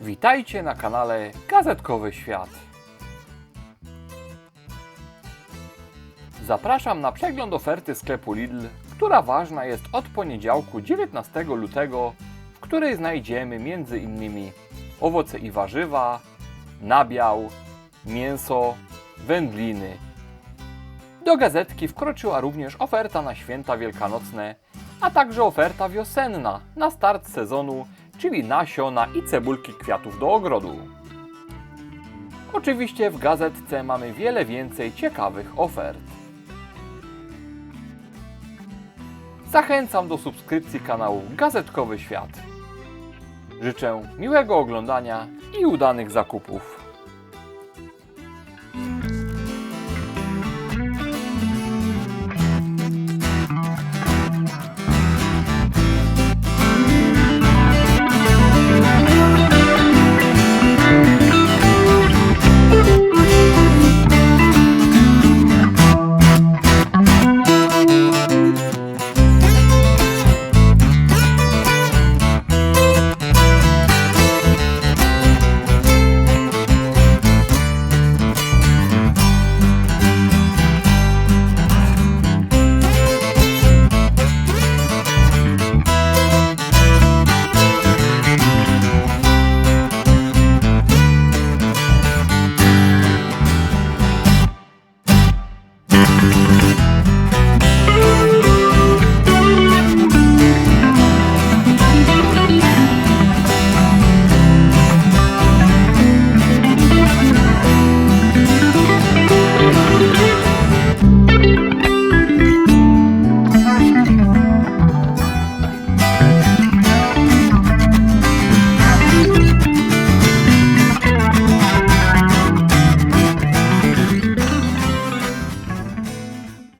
Witajcie na kanale Gazetkowy Świat. Zapraszam na przegląd oferty sklepu Lidl, która ważna jest od poniedziałku 19 lutego, w której znajdziemy m.in. owoce i warzywa, nabiał, mięso, wędliny. Do gazetki wkroczyła również oferta na święta wielkanocne, a także oferta wiosenna na start sezonu, czyli nasiona i cebulki kwiatów do ogrodu. Oczywiście w gazetce mamy wiele więcej ciekawych ofert. Zachęcam do subskrypcji kanału Gazetkowy Świat. Życzę miłego oglądania i udanych zakupów.